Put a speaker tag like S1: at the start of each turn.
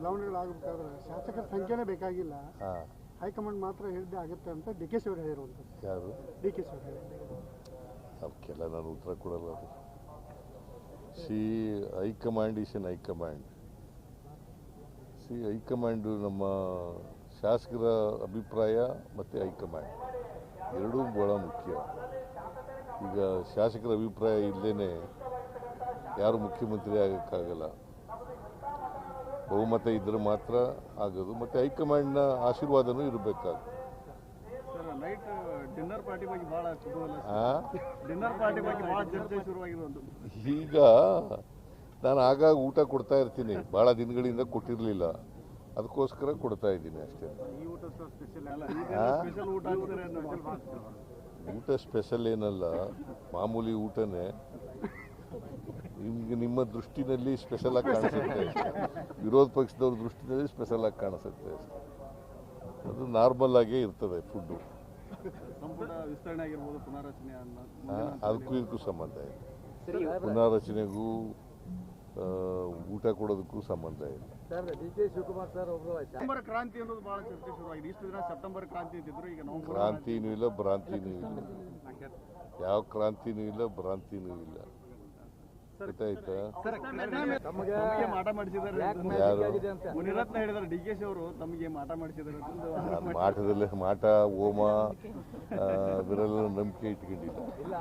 S1: ಬದಲಾವಣೆಗಳಾಗಬೇಕಾದ್ರೆ ಶಾಸಕರ ಸಂಖ್ಯೆನೇ ಬೇಕಾಗಿಲ್ಲ. ಹೈಕಮಾಂಡ್ ಮಾತ್ರ ಹೇಳಿದ್ದೆ ಆಗುತ್ತೆ ಅಂತ ಡಿ ಕೆ ಶಿವರು ಹೇಳಿರುವಂಥದ್ದು.
S2: ಯಾರು?
S1: ಡಿ ಕೆ
S2: ಶಿವರು ನಾನು ಉತ್ತರ ಕೊಡಲ್ಲ ಅದು. See high command is an high command. See high command ನಮ್ಮ ಶಾಸಕರ ಅಭಿಪ್ರಾಯ ಮತ್ತು ಹೈಕಮಾಂಡ್. ಎರಡೂ ಭಾಳ ಮುಖ್ಯ. ಈಗ ಶಾಸಕರ ಅಭಿಪ್ರಾಯ ಇಲ್ಲದೇ ಯಾರು ಮುಖ್ಯಮಂತ್ರಿ ಆಗೋಕ್ಕಾಗಲ್ಲ. ಬಹುಮತ ಇದ್ದರೆ ಮಾತ್ರ ಆಗೋದು. ಮತ್ತು ಹೈಕಮಾಂಡ್ನ ಆಶೀರ್ವಾದನೂ
S3: ಇರಬೇಕಾಗುತ್ತೆ
S2: ಈಗ ನಾನು ಆಗಾಗ ಊಟ ಕೊಡ್ತಾ ಇರ್ತೀನಿ. ಭಾಳ ದಿನಗಳಿಂದ ಕೊಟ್ಟಿರಲಿಲ್ಲ. ಅದಕ್ಕೋಸ್ಕರ ಕೊಡ್ತಾ ಇದ್ದೀನಿ ಅಷ್ಟೇ.
S3: ಊಟ ಸ್ಪೆಷಲ್
S2: ಏನಲ್ಲ. ಮಾಮೂಲಿ ಊಟನೇ. ನಿಮ್ಗೆ ನಿಮ್ಮ ದೃಷ್ಟಿನಲ್ಲಿ ಸ್ಪೆಷಲ್ ಆಗಿ ಕಾಣಿಸುತ್ತೆ. ವಿರೋಧ ಪಕ್ಷದವ್ರ ದೃಷ್ಟಿನಲ್ಲಿ ಸ್ಪೆಷಲ್ ಆಗಿ ಕಾಣಿಸುತ್ತೆ. ಅದು ನಾರ್ಮಲ್ ಆಗೇ ಇರ್ತದೆ ಫುಡ್ಡು ಅದಕ್ಕೂ ಇದಕ್ಕೂ ಸಂಬಂಧ ಇಲ್ಲ. ಪುನಾರಚನೆಗೂ ಊಟ ಕೊಡೋದಕ್ಕೂ ಸಂಬಂಧ ಇಲ್ಲ.
S1: ಡಿ ಕೆ ಶಿವಕುಮಾರ್ ಸರ್ ಒಬ್ಬರು
S3: ಸೆಪ್ಟೆಂಬರ್ ಕ್ರಾಂತಿ ಅನ್ನೋದು ಭಾಳ ಚರ್ಚೆ ಶುರುವಾಗಿದೆ ಇಷ್ಟು ದಿನ ಸೆಪ್ಟೆಂಬರ್ ಕ್ರಾಂತಿ ಅಂತಿದ್ರು ಈಗ ನವೆಂಬರ್
S2: ಕ್ರಾಂತಿನೂ ಇಲ್ಲ ಭ್ರಾಂತಿನೂ ಇಲ್ಲ. ಯಾವ ಕ್ರಾಂತಿನೂ ಇಲ್ಲ ಭ್ರಾಂತಿನೂ ಇಲ್ಲ. ಗೊತ್ತಾಯ್ತಾ?
S3: ತಮಗೆ ಮಾಟ ಮಾಡಿಸಿದ್ದಾರೆ ಮುನಿರತ್ನ ಡಿ ಕೆ ಶಿ ಅವರು ತಮಗೆ ಮಾಟ ಮಾಡಿಸಿದ್ದಾರೆ.
S2: ಮಾಟದಲ್ಲಿ ಮಾಟ ಹೋಮ ಆ, ಅದರಲ್ಲ ನಂಬಿಕೆ ಇಟ್ಕೊಂಡಿಲ್ಲ